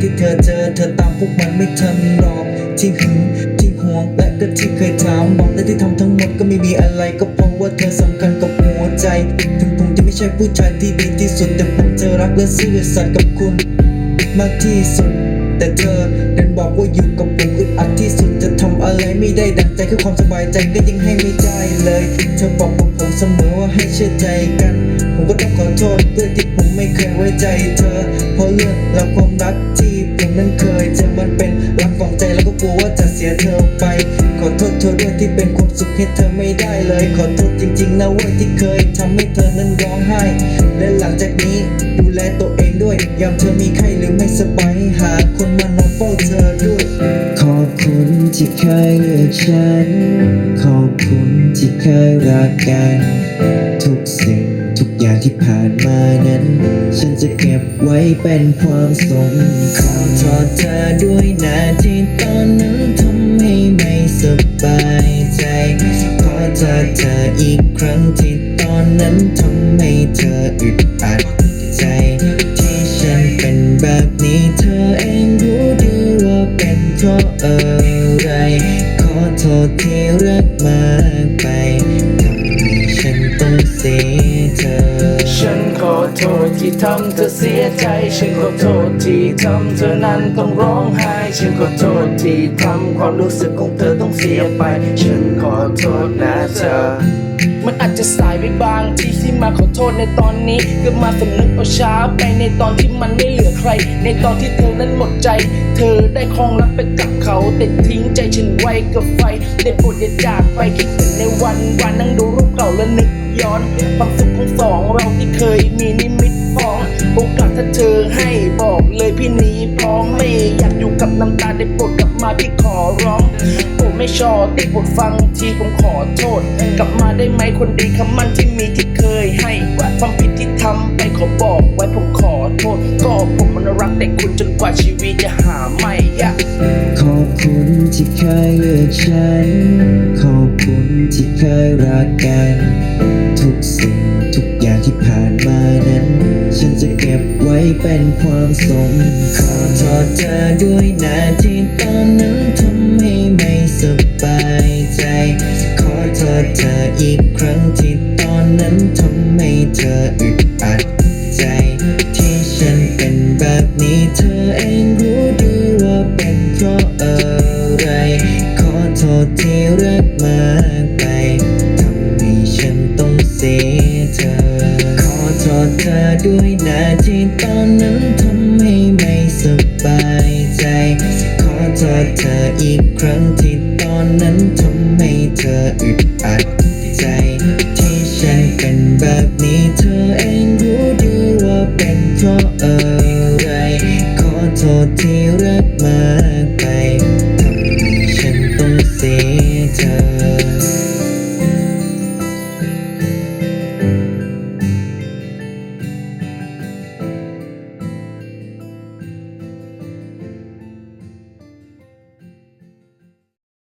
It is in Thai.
ที่เธอเจอเธอตามพวกมันไม่ทันหรอกที่หึงที่ห่วงและก็ที่เคยถามบอกและที่ทำทั้งหมดก็ไม่มีอะไรก็เพราะว่าเธอสำคัญกับหัวใจถึงผมจะไม่ใช่ผู้ชายที่ดีที่สุดแต่ผมจะรักและซื่อสัตย์กับคุณมากที่สุด แต่เธอเดินบอกว่าอยู่กับผมอึดอัดที่สุดจะทำอะไรไม่ได้ดังใจคือความสบายใจก็ยังให้ไม่ได้เลย เธอบอกกับผมเสมอว่าให้เชื่อใจกัน ผมก็ต้องขอโทษด้วยที่ผมไม่เคยไว้ใจเธอ เพราะเรื่องราวความรักที่ผมนั้นเคยเจอมันเป็นรักฝังใจแล้วก็กลัวว่าจะเสียเธอไป ขอโทษเธอด้วยที่เป็นความสุขให้เธอไม่ได้เลย ขอโทษจริงๆนะเว้ยที่เคยทำให้เธอนั้นร้องไห้ และหลังจากนี้ดูแลตัวเองด้วย ยามเธอมีไข้หรือไม่สบายหาคนมานอนเฝ้าเธอด้วยขอบคุณที่เคยเลือกฉัน ขอบคุณที่เคยรักกัน ที่ผ่านมานั้น ฉันจะเก็บไว้เป็นความทรงขอโทษเธอด้วยนะที่ตอนนั้นทำให้ไม่สบายใจขอโทษเธออีกครั้งที่ตอนนั้นทำให้เธออึดอัดใจ ที่ฉันเป็นแบบนี้เธอเองรู้ดีว่าเป็นเพราะอะไร ขอโทษที่รักมากไป โทษที่ทำเธอเสียใจ ฉันขอโทษที่ทำเธอนั้นต้องร้องไห้ ฉันขอโทษที่ทำความรู้สึกของเธอต้องเสียไป ฉันขอโทษนะเธอ มันอาจจะสายไปบางที่ที่มาขอโทษในตอนนี้ ก็มาสำนึกเอาช้าไปในตอนที่มันไม่เหลือใคร ในตอนที่เธอนั้นหมดใจ เธอได้ครองรักไปกับเขาแต่ทิ้งใจฉันไว้กับไฟได้ปรดอย่าจากไปคิดถึงในวันวันนั่งดูรูปเก่าแล้วนึกย้อนความสุขของสองเราที่เคยมีนิมิตฟ้อง โอกาสถ้าเธอให้บอกเลยพี่นี้พร้อมไม่อยาก กับน้ำตาได้โปรดกลับมาพี่ขอร้องผมไม่ชอบได้โปรดฟังทีผมขอโทษ กลับมาได้ไหมคนดีคำมั่นที่มีที่เคยให้ความผิดที่ทำไปขอบอกไว้ผมขอโทษก็ผมมันรักแต่คุณจนกว่าชีวิตจะหาไม่ยากขอบคุณที่เคยเลือกฉัน ขอบคุณที่เคยรักกัน เป็นความทรงขอโทษเธอด้วยนะที่ตอนนั้นทำให้ไม่สบายใจ ขอโทษเธออีกครั้งที่ตอนนั้นทำให้เธออึดอัดใจ ที่ฉันเป็นแบบนี้เธอเองรู้ดีว่าเป็นเพราะอะไร ขอโทษที่รักมากไป อโทษเธอด้วยนะที่ตอนนั้นทำให้ไม่สบายใจ ขอโทษเธออีกครั้งที่ตอนนั้นทำให้เธออึดอัดใจ ที่ฉันเป็นแบบนี้เธอเองรู้ดีว่าเป็นเพราะอะไร ขอโทษที่รักมากไปทำให้ฉันต้องเสียเธอ